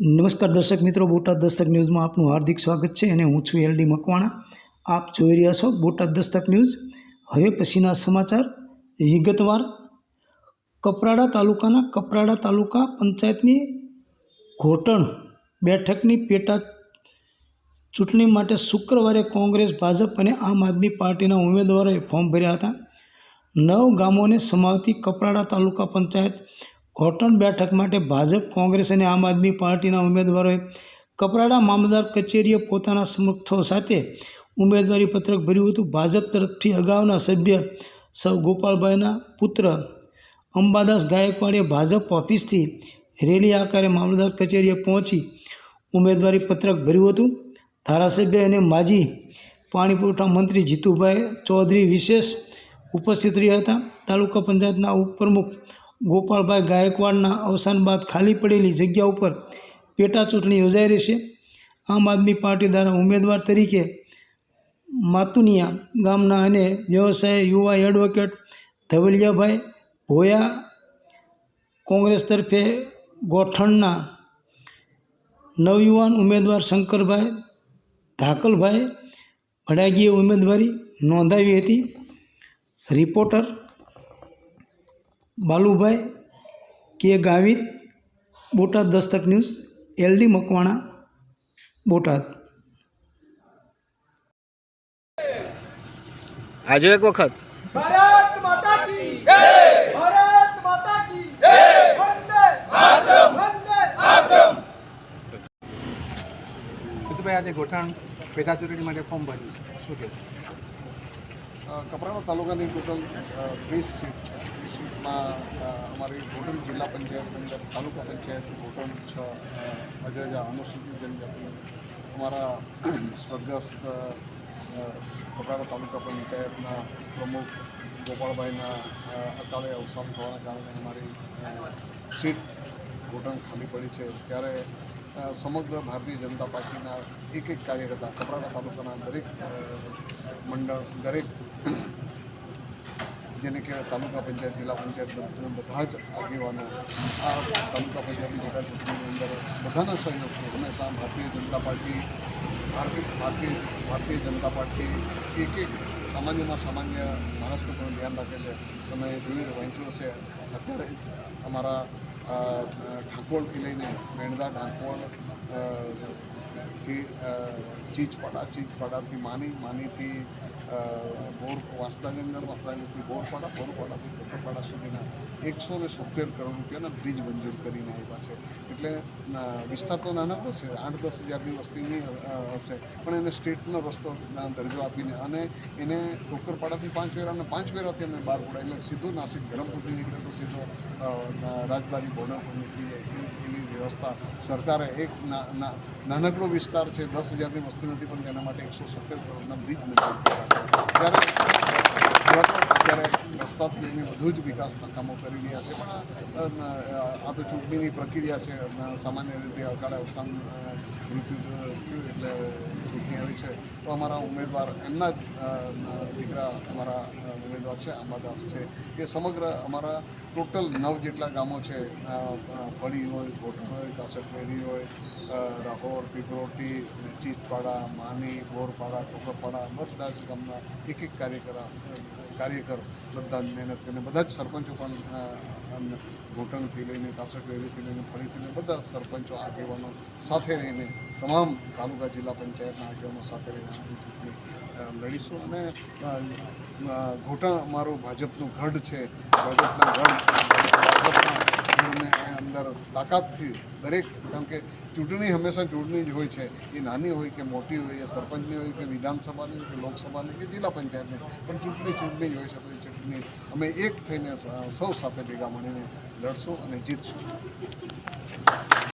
નમસ્કાર દર્શક મિત્રો, બોટાદ દસ્તક ન્યૂઝમાં આપનું હાર્દિક સ્વાગત છે અને હું છું એલડી મકવાણા. આપ જોઈ રહ્યા છો બોટાદ દસ્તક ન્યૂઝ. હવે પછીના સમાચાર. વિગતવાર. કપરાડા તાલુકાના કપરાડા તાલુકા પંચાયતની ઘોટણ બેઠકની પેટા ચૂંટણી માટે શુક્રવારે કોંગ્રેસ, ભાજપ અને આમ આદમી પાર્ટીના ઉમેદવારોએ ફોર્મ ભર્યા હતા. નવ ગામોને સમાવતી કપરાડા તાલુકા પંચાયત ઘોટણ બેઠક માટે ભાજપ, કોંગ્રેસ અને આમ આદમી પાર્ટીના ઉમેદવારોએ કપરાડા મામલદાર કચેરીએ પોતાના સમર્થકો સાથે ઉમેદવારી પત્રક ભર્યું હતું. ભાજપ તરફથી અગાઉના સભ્ય સૌ ગોપાલભાઈના પુત્ર અંબાદાસ ગાયકવાડે ભાજપ ઓફિસથી રેલી આકારે મામલદાર કચેરીએ પહોંચી ઉમેદવારી પત્રક ભર્યું હતું. ધારાસભ્ય અને માજી પાણી પુરવઠા મંત્રી જીતુભાઈ ચૌધરી વિશેષ ઉપસ્થિત રહ્યા હતા. તાલુકા પંચાયતના ઉપપ્રમુખ ગોપાલભાઈ ગાયકવાડના અવસાન બાદ ખાલી પડેલી જગ્યા ઉપર પેટાચૂંટણી યોજાઈ રહી છે. આમ આદમી પાર્ટી દ્વારા ઉમેદવાર તરીકે માતુનિયા ગામના અને વ્યવસાય યુવા એડવોકેટ ધવલિયાભાઈ ભોયા કોંગ્રેસ તરફે ગોઠણના નવયુવાન ઉમેદવાર શંકરભાઈ ધાકલભાઈ ભડાગીએ ઉમેદવારી નોંધાવી હતી. Reporter Balubhai K Gavit Botad Dastak news LD Makwana Botad. આજે એક વખત. ભારત માતા કી જય! ભારત માતા કી જય! વંદે માતરમ! વંદે માતરમ! સિદ્ધભાઈ આજે ગોઠાણ પેટા ચૂંટણી માટે ફોર્મ ભર્યું. શું કહેવું કપરાડા તાલુકાની ટોટલ ત્રીસ સીટ છે. ત્રીસ સીટમાં અમારી ગોટન જિલ્લા પંચાયતની અંદર, તાલુકા પંચાયત ગોટન છ અજાજા અનુસૂચિત જનજાતિ અમારા સ્વર્ગસ્થ કપરાડા તાલુકા પંચાયતના પ્રમુખ ગોપાળભાઈના અકાળે અવસાન થવાના કારણે અમારી સીટ ગોટન ખાલી પડી છે. ત્યારે સમગ્ર ભારતીય જનતા પાર્ટીના એક એક કાર્યકર્તા કપરાડા તાલુકાના દરેક મંડળ, દરેક જેને કે તાલુકા પંચાયત, જિલ્લા પંચાયત, બધા- બધા જ આગેવાનો આ તાલુકા પંચાયતની પેટા ચૂંટણીની અંદર બધાના સહયોગથી હંમેશા ભારતીય જનતા પાર્ટી, ભારતીય ભારતીય ભારતીય જનતા પાર્ટી એક એક સામાન્યમાં સામાન્ય માણસનું પણ ધ્યાન રાખે છે. તમે વિવિધ વાંચ્યું હશે અત્યારે અમારા ઠાકોરથી લઈને મેણદા અ, થી ચીચપાડા ચીચપાડાથી માની, માનીથી બોર વાંસદાની અંદર, વાંસદાનીથી બોરપાડા બોરપાડાથી કોટરપાડા સુધીના એકસો ને સોતેર કરોડ રૂપિયાના બ્રિજ મંજૂર કરીને આવ્યા છે. એટલે વિસ્તાર તો નાનકડો છે, આઠ દસ હજારની વસ્તીની હશે. પણ એને સ્ટેટનો રસ્તો દરજ્જો આપીને અને એને કોકરપાડાથી પાંચ વેરાને પાંચ વેરાથી અમે બહાર પડાય. એટલે સીધું નાસિક ધરમપુરથી નીકળે તો સીધો રાજબારી બોર્ડર પર નીકળી જાય. વ્યવસ્થા. સરકારે એક નાનકડો વિસ્તાર છે, દસ હજારની વસ્તી નથી, પણ તેના માટે એકસો સત્તર કરોડના બ્રિજ મંજૂર ત્યારે રસ્તાથી બધું જ વિકાસના કામો કરી રહ્યા છે. પણ આ- તો ચૂંટણીની પ્રક્રિયા છે. સામાન્ય રીતે અકાળે અવસાન મૃત્યુ થયું એટલે ચૂંટણી આવી છે. તો અમારા ઉમેદવાર, એમના જ દીકરા અમારા ઉમેદવાર છે અંબાદાસ છે. એ સમગ્ર અમારા ટોટલ નવ જેટલા ગામો છે. ફળી હોય, ગોઠણ હોય કાસટવેરી હોય રાહોર પીપરોટી ચીતપાડા માની બોરપાડા ટોકરપાડા બધા જ ગામના એક એક કાર્યકર કાર્યકર બધા મહેનત કરીને બધા જ સરપંચો પણ ઘૂંટણથી લઈને, કાસટવેરીથી લઈને ફળીથી લઈને બધા સરપંચો, આગેવાનો સાથે રહીને, તમામ તાલુકા જિલ્લા પંચાયતના આગેવાનો સાથે રહીને ચૂંટણી લડીશું અને ઘોટા અમારું ભાજપનું ગઢ છે. ભાજપના ગઢ ભાજપના ગઢને અંદર તાકાતથી દરેક, કારણ કે ચૂંટણી હંમેશા ચૂંટણી જ હોય છે. એ નાની હોય કે મોટી હોય, એ સરપંચની હોય કે વિધાનસભાની કે લોકસભાની કે જિલ્લા પંચાયતની પણ ચૂંટણી ચૂંટણી જ હોય છે. તો એ ચૂંટણી અમે એક થઈને સૌ સાથે ભેગા મળીને લડશું અને જીતશું.